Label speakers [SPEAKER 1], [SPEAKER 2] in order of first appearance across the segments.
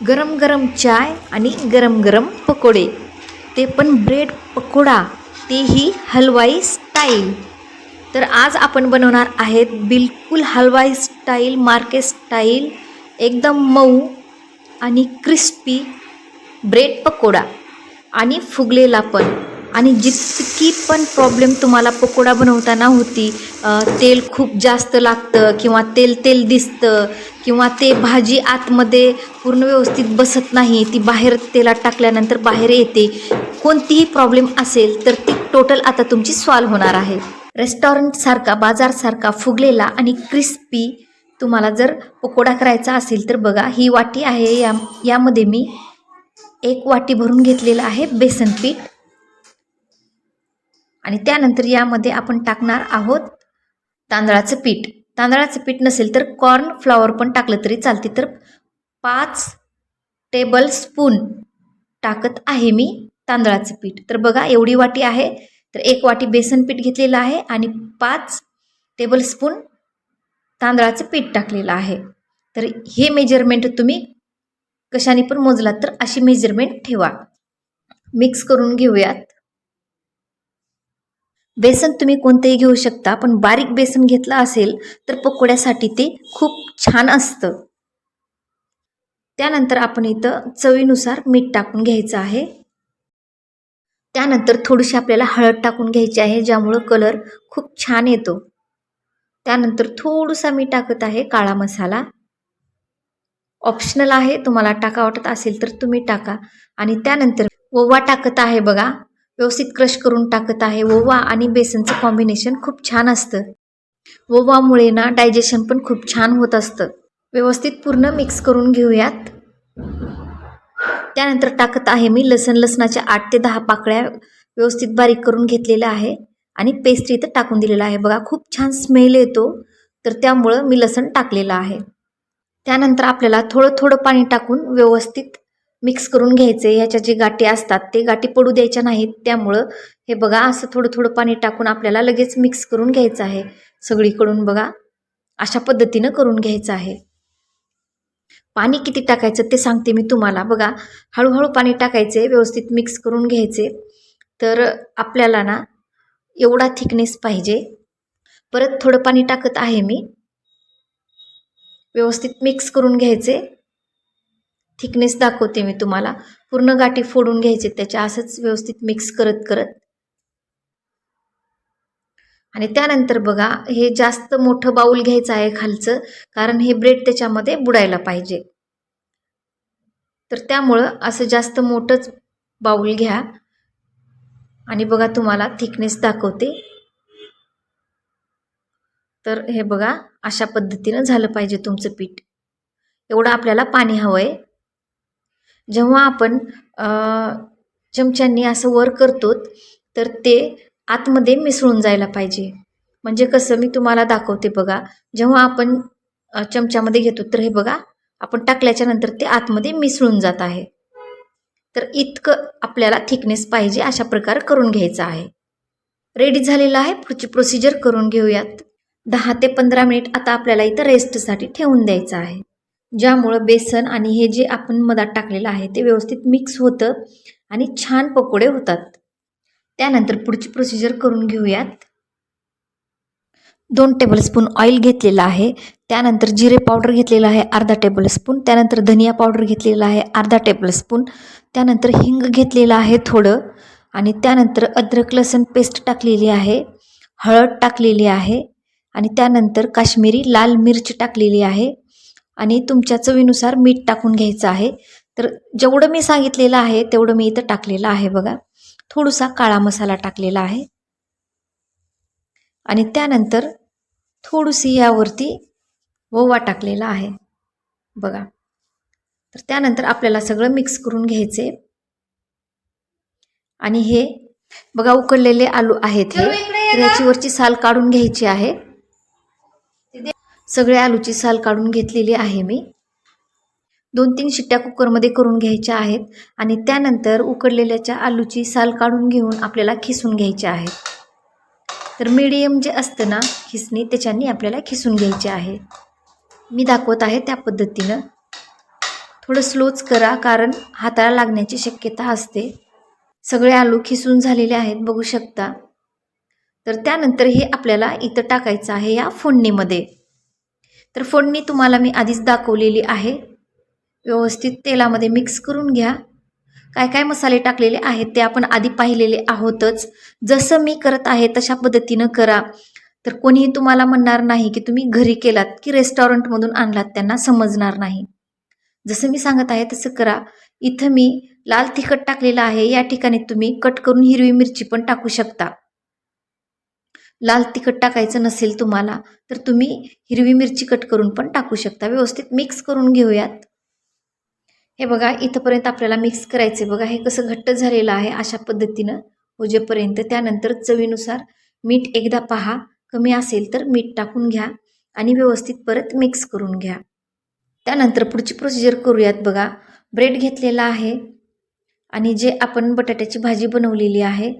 [SPEAKER 1] गरम गरम चाय आणि गरम गरम पकोडे. ते पण ब्रेड पकोडा तेही हलवाई स्टाईल. तर आज आपण बनवणार आहेत बिलकुल हलवाई स्टाईल मार्केट स्टाईल एकदम मऊ आणि क्रिस्पी ब्रेड पकोडा आणि फुगलेला पण. आणि जितकी पण प्रॉब्लेम तुम्हाला पकोडा बनवताना होती तेल खूप जास्त लागतं किंवा तेल तेल दिसतं किंवा ते भाजी आतमध्ये पूर्ण व्यवस्थित बसत नाही ती बाहेर तेलात टाकल्यानंतर बाहेर येते कोणतीही प्रॉब्लेम असेल तर ती टोटल आता तुमची सॉल्व होणार आहे. रेस्टॉरंटसारखा बाजारसारखा फुगलेला आणि क्रिस्पी तुम्हाला जर पकोडा करायचा असेल तर बघा ही वाटी आहे या यामध्ये मी एक वाटी भरून घेतलेलं आहे बेसन पीठ. आणि त्यानंतर यामध्ये आपण टाकणार आहोत तांदळाचं पीठ. तांदळाचं पीठ नसेल तर कॉर्न फ्लॉवर पण टाकलं तरी चालते. तर पाच टेबल स्पून टाकत आहे मी तांदळाचं पीठ. तर बघा एवढी वाटी आहे. तर एक वाटी बेसन पीठ घेतलेलं आहे आणि पाच टेबल स्पून तांदळाचं पीठ टाकलेलं आहे. तर हे मेजरमेंट तुम्ही कशाने पण मोजलात तर अशी मेजरमेंट ठेवा. मिक्स करून घेऊयात. बेसन तुम्ही कोणतंही घेऊ शकता पण बारीक बेसन घेतलं असेल तर पकोड्यासाठी ते खूप छान असतं. त्यानंतर आपण इथं चवीनुसार मीठ टाकून घ्यायचं आहे. त्यानंतर थोडीशी आपल्याला हळद टाकून घ्यायची आहे ज्यामुळं कलर खूप छान येतो. त्यानंतर थोडासा मी टाकत आहे काळा मसाला. ऑप्शनल आहे तुम्हाला टाका वाटत असेल तर तुम्ही टाका. आणि त्यानंतर ओवा टाकत आहे बघा. व्यवस्थित क्रश करून टाकत आहे. ओवा आणि बेसनचं कॉम्बिनेशन खूप छान असतं. ओवामुळे ना डायजेशन पण खूप छान होत असतं. व्यवस्थित पूर्ण मिक्स करून घेऊयात. त्यानंतर टाकत आहे मी लसण लसणाच्या आठ ते दहा पाकळ्या व्यवस्थित बारीक करून घेतलेल्या आहे. आणि पेस्ट इथं टाकून दिलेला आहे. बघा खूप छान स्मेल येतो. तर त्यामुळं मी लसण टाकलेलं आहे. त्यानंतर आपल्याला थोडं थोडं पाणी टाकून व्यवस्थित मिक्स करून घ्यायचे. ह्याच्या जे गाठी असतात ते गाठी पडू द्यायच्या नाहीत. त्यामुळं हे बघा असं थोडं थोडं पाणी टाकून आपल्याला लगेच मिक्स करून घ्यायचं आहे. सगळीकडून बघा अशा पद्धतीनं करून घ्यायचं आहे. पाणी किती टाकायचं ते सांगते मी तुम्हाला. बघा हळूहळू पाणी टाकायचे व्यवस्थित मिक्स करून घ्यायचे. तर आपल्याला ना एवढा थिकनेस पाहिजे. परत थोडं पाणी टाकत आहे मी. व्यवस्थित मिक्स करून घ्यायचे. थिकनेस दाखवते मी तुम्हाला. पूर्ण गाठी फोडून घ्यायचे त्याच्या. असंच व्यवस्थित मिक्स करत करत. आणि त्यानंतर बघा हे जास्त मोठं बाऊल घ्यायचं आहे खालचं कारण हे ब्रेड त्याच्यामध्ये बुडायला पाहिजे. तर त्यामुळं असं जास्त मोठंच बाऊल घ्या. आणि बघा तुम्हाला थिकनेस दाखवते. तर हे बघा अशा पद्धतीनं झालं पाहिजे तुमचं पीठ. एवढं आपल्याला पाणी हवं आहे जेव्हा आपण चमच्यांनी असं वर करतो तर ते आतमध्ये मिसळून जायला पाहिजे. म्हणजे कसं मी तुम्हाला दाखवते बघा. जेव्हा आपण चमच्यामध्ये घेतो तर हे बघा आपण टाकल्याच्या नंतर ते आतमध्ये मिसळून जात आहे. तर इतकं आपल्याला थिकनेस पाहिजे अशा प्रकारे करून घ्यायचं आहे. रेडी झालेलं आहे? पुढची प्रोसिजर करून घेऊयात. दहा ते पंधरा मिनिट आता आपल्याला इथं रेस्टसाठी ठेवून द्यायचं आहे. ज्यामुळं बेसन आणि हे जे आपण मधात टाकलेलं आहे ते व्यवस्थित मिक्स होतं आणि छान पकोडे होतात. त्यानंतर पुढची प्रोसिजर करून घेऊयात. दोन टेबलस्पून ऑइल घेतलेलं आहे. त्यानंतर जिरे पावडर घेतलेलं आहे अर्धा टेबलस्पून त्यानंतर धनिया पावडर घेतलेला आहे अर्धा टेबलस्पून त्यानंतर हिंग घेतलेलं आहे थोडं आणि त्यानंतर अद्रक लसण पेस्ट टाकलेली आहे हळद टाकलेली आहे आणि त्यानंतर काश्मीरी लाल मिरची टाकलेली आहे. आणि तुमच्या चवीनुसार मीठ टाकून घ्यायचं आहे. तर जेवढं मी सांगितलेलं आहे तेवढं मी इथं टाकलेलं आहे बघा. थोडासा काळा मसाला टाकलेला आहे. आणि त्यानंतर थोडीशी यावरती ओवा टाकलेला आहे. बघा. तर त्यानंतर आपल्याला सगळं मिक्स करून घ्यायचे. आणि हे बघा उकडलेले आलू आहेत हे. तर याची वरची साल काढून घ्यायची आहे. सगळे आलूची साल काढून घेतलेली आहे मी. दोन तीन शिट्ट्या कुकरमध्ये करून घ्यायच्या आहेत आणि त्यानंतर उकडलेल्याच्या आलूची साल काढून घेऊन आपल्याला खिसून घ्यायच्या आहेत तर मीडियम जे असतं ना खिसणी त्याच्यानी आपल्याला खिसून घ्यायचे आहे. मी दाखवत आहे त्या पद्धतीनं. थोडं स्लोच करा कारण हाताला लागण्याची शक्यता असते. सगळे आलू खिसून झालेले आहेत बघू शकता. तर त्यानंतर हे आपल्याला इथं टाकायचं आहे या फोडणीमध्ये. तर फोडणी तुम्हाला मी आधीच दाखवलेली आहे. व्यवस्थित तेलामध्ये मिक्स करून घ्या. काय काय मसाले टाकलेले आहेत ते आपण आधी पाहिलेले आहोतच. जसं मी करत आहे तशा पद्धतीनं करा. तर कोणीही तुम्हाला म्हणणार नाही की तुम्ही घरी केलात की रेस्टॉरंटमधून आणलात त्यांना समजणार नाही. जसं मी सांगत आहे तसं करा. इथं मी लाल तिखट टाकलेलं आहे. या ठिकाणी तुम्ही कट करून हिरवी मिरची पण टाकू शकता. लाल तिखट टाकायचं नसेल तुम्हाला तर तुम्ही हिरवी मिरची कट करून पण टाकू शकता. व्यवस्थित मिक्स करून घेऊयात. हे बघा इथंपर्यंत आपल्याला मिक्स करायचं बघा हे कसं घट्ट झालेलं आहे अशा पद्धतीनं होजेपर्यंत. त्यानंतर चवीनुसार मीठ एकदा पहा. कमी असेल तर मीठ टाकून घ्या आणि व्यवस्थित परत मिक्स करून घ्या. त्यानंतर पुढची प्रोसिजर करूयात बघा. ब्रेड घेतलेला आहे आणि जे आपण बटाट्याची भाजी बनवलेली आहे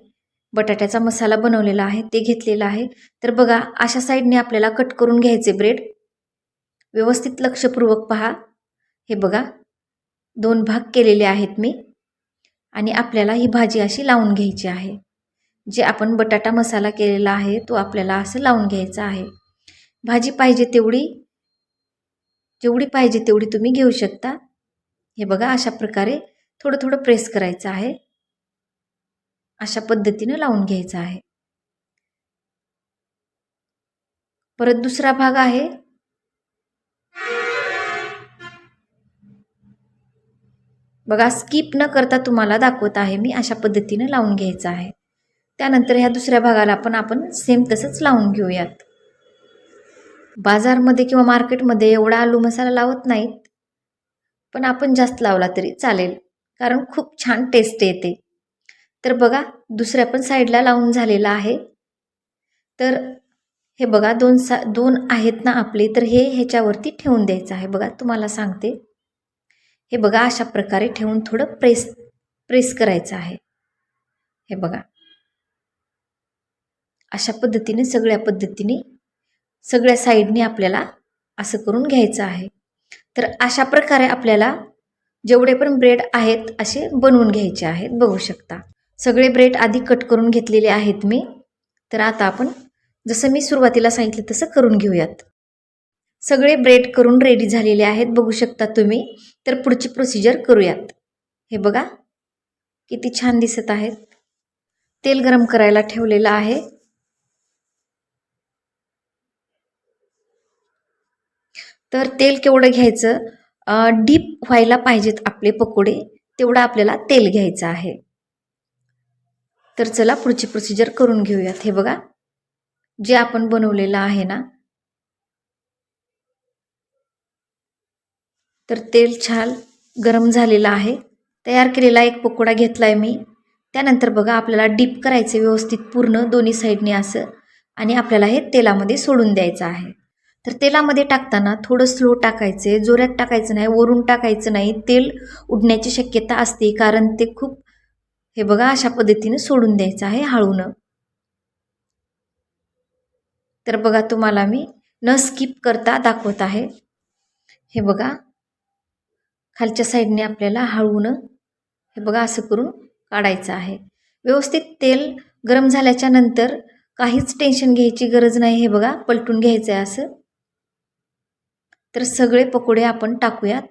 [SPEAKER 1] बटाट्याचा मसाला बनवलेला आहे ते घेतलेला आहे. तर बघा अशा साईडने आपल्याला कट करून घ्यायचे ब्रेड. व्यवस्थित लक्षपूर्वक पहा. हे बघा दोन भाग केलेले आहेत मी. आणि आपल्याला ही भाजी अशी लावून घ्यायची आहे. जे आपण बटाटा मसाला केलेला आहे तो आपल्याला असं लावून घ्यायचा आहे. भाजी पाहिजे तेवढी जेवढी पाहिजे तेवढी तुम्ही घेऊ शकता. हे बघा अशा प्रकारे थोडं थोडं प्रेस करायचं आहे. अशा पद्धतीनं लावून घ्यायचं आहे. परत दुसरा भाग आहे. बघा स्किप न करता तुम्हाला दाखवत आहे मी अशा पद्धतीनं लावून घ्यायचं आहे. त्यानंतर ह्या दुसऱ्या भागाला पण आपण सेम तसंच लावून घेऊयात. बाजारमध्ये किंवा मार्केटमध्ये एवढा आलू मसाला लावत नाहीत पण आपण जास्त लावला तरी चालेल कारण खूप छान टेस्ट येते. तर बघा दुसऱ्या पण साईडला लावून झालेला आहे. तर हे बघा दोन सा दोन आहेत ना आपले तर हे ह्याच्यावरती ठेवून द्यायचं आहे. बघा तुम्हाला सांगते. हे बघा अशा प्रकारे ठेवून थोडं प्रेस प्रेस करायचं आहे. हे बघा. अशा पद्धतीने सगळ्या पद्धतीने सगळ्या साईडने आपल्याला असं करून घ्यायचं आहे. तर अशा प्रकारे आपल्याला जेवढे पण ब्रेड आहेत असे बनवून घ्यायचे आहेत. बघू शकता. सगळे ब्रेड आधी कट करून घेतलेले आहेत मी. तर आता आपण जसं मी सुरुवातीला सांगितलं तसं करून घेऊयात. सगळे ब्रेड करून रेडी झालेले आहेत बघू शकता तुम्ही. तर पुढची प्रोसिजर करूयात. हे बघा किती छान दिसत आहेत. तेल गरम करायला ठेवलेलं आहे. तर तेल केवढं घ्यायचं? डीप व्हायला पाहिजेत आपले पकोडे तेवढं आपल्याला तेल घ्यायचं आहे. तर चला पुढची प्रोसिजर करून घेऊयात. हे बघा. जे आपण बनवलेलं आहे ना तर तेल छान गरम झालेलं आहे. तयार केलेला एक पकोडा घेतला आहे मी. त्यानंतर बघा आपल्याला डीप करायचं व्यवस्थित पूर्ण दोन्ही साईडने असं आणि आपल्याला हे तेलामध्ये सोडून द्यायचं आहे. तर तेलामध्ये टाकताना थोडं स्लो टाकायचे जोरात टाकायचं नाही वरून टाकायचं नाही. तेल उडण्याची शक्यता असते कारण ते खूप हे बघा अशा पद्धतीने सोडून द्यायचं आहे हळूनं. तर बघा तुम्हाला मी न स्किप करता दाखवत आहे. हे बघा खालच्या साईडने आपल्याला हळूनं हे बघा असं करून काढायचं आहे. व्यवस्थित तेल गरम झाल्याच्यानंतर काहीच टेन्शन घ्यायची गरज नाही हे बघा पलटून घ्यायचं आहे असं. तर सगळे पकोडे आपण टाकूयात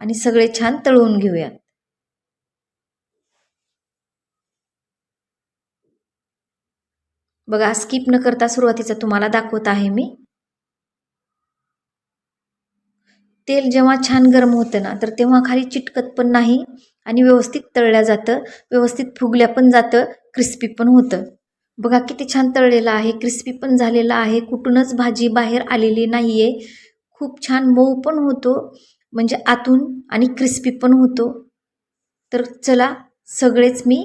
[SPEAKER 1] आणि सगळे छान तळवून घेऊयात. बघा स्किप न करता सुरुवातीचा तुम्हाला दाखवत आहे मी. तेल जेव्हा छान गरम होतं ना तर तेव्हा खाली चिटकत पण नाही आणि व्यवस्थित तळल्या जातं. व्यवस्थित फुगल्या पण जातं क्रिस्पी पण होतं. बघा किती छान तळलेलं आहे क्रिस्पी पण झालेलं आहे. कुठूनच भाजी बाहेर आलेली नाही आहे खूप छान मऊ पण होतो म्हणजे आतून आणि क्रिस्पी पण होतो. तर चला सगळेच मी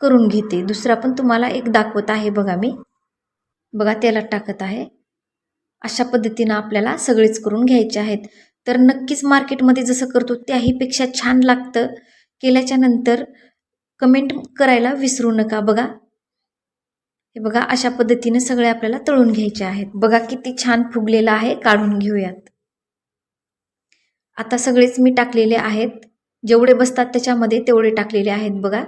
[SPEAKER 1] करून घेते. दुसरा पण तुम्हाला एक दाखवत आहे बघा मी. बघा त्याला टाकत आहे. अशा पद्धतीनं आपल्याला सगळेच करून घ्यायचे आहेत. तर नक्कीच मार्केटमध्ये जसं करतो त्याहीपेक्षा छान लागतं. केल्याच्यानंतर कमेंट करायला विसरू नका बघा. हे बघा अशा पद्धतीनं सगळे आपल्याला तळून घ्यायचे आहेत. बघा किती छान फुगलेलं आहे काढून घेऊयात. आता सगळेच मी टाकलेले आहेत. जेवढे बसतात त्याच्यामध्ये तेवढे टाकलेले आहेत बघा.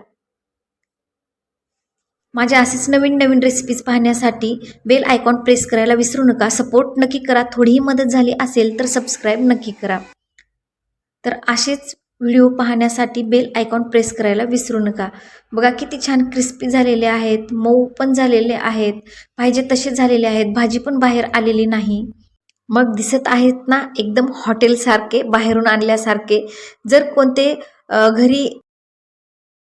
[SPEAKER 1] माझ्या असेच नवीन नवीन रेसिपीज पाहण्यासाठी बेल आयकॉन प्रेस करायला विसरू नका. सपोर्ट नक्की करा. थोडीही मदत झाली असेल तर सबस्क्राईब नक्की करा. तर असेच व्हिडिओ पाहण्यासाठी बेल आयकॉन प्रेस करायला विसरू नका. बघा किती छान क्रिस्पी झालेले आहेत. मऊ पण झालेले आहेत. पाहिजे तसे झालेले आहेत. भाजी पण बाहेर आलेली नाही. मग दिसत आहेत ना एकदम हॉटेलसारखे बाहेरून आणल्यासारखे. जर कोणते घरी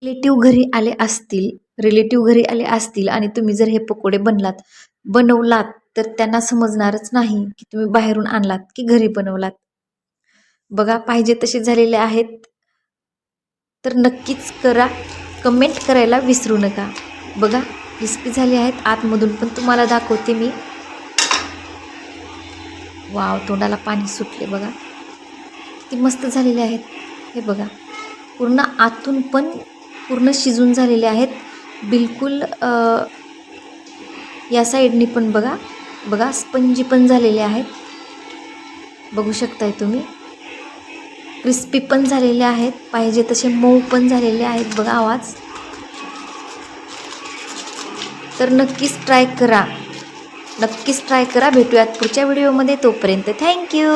[SPEAKER 1] रिलेटिव्ह घरी आले असतील रिलेटिव्ह घरी आले असतील आणि तुम्ही जर हे पकोडे बनलात बनवलात तर त्यांना समजणारच नाही की तुम्ही बाहेरून आणलात की घरी बनवलात. बघा पाहिजे तसे झालेले आहेत. तर नक्कीच करा. कमेंट करायला विसरू नका. बघा क्रिस्पी झाले आहेत. आतमधून पण तुम्हाला दाखवते मी. वाव तोंडाला पाणी सुटले बघा. किती मस्त झालेले आहेत. हे बघा पूर्ण आतून पण पूर्ण शिजून झालेले आहेत. बिलकुल या साईडनी पण बघा बघा स्पंजी पण झालेले आहेत. बघू शकताय तुम्ही. क्रिस्पी पण झालेले आहेत पाहिजे तसे मऊ पण झालेले आहेत बघा आवाज. तर नक्कीच ट्राय करा. नक्कीच ट्राय करा. भेटूयात पुढच्या व्हिडिओमध्ये. तोपर्यंत थँक्यू.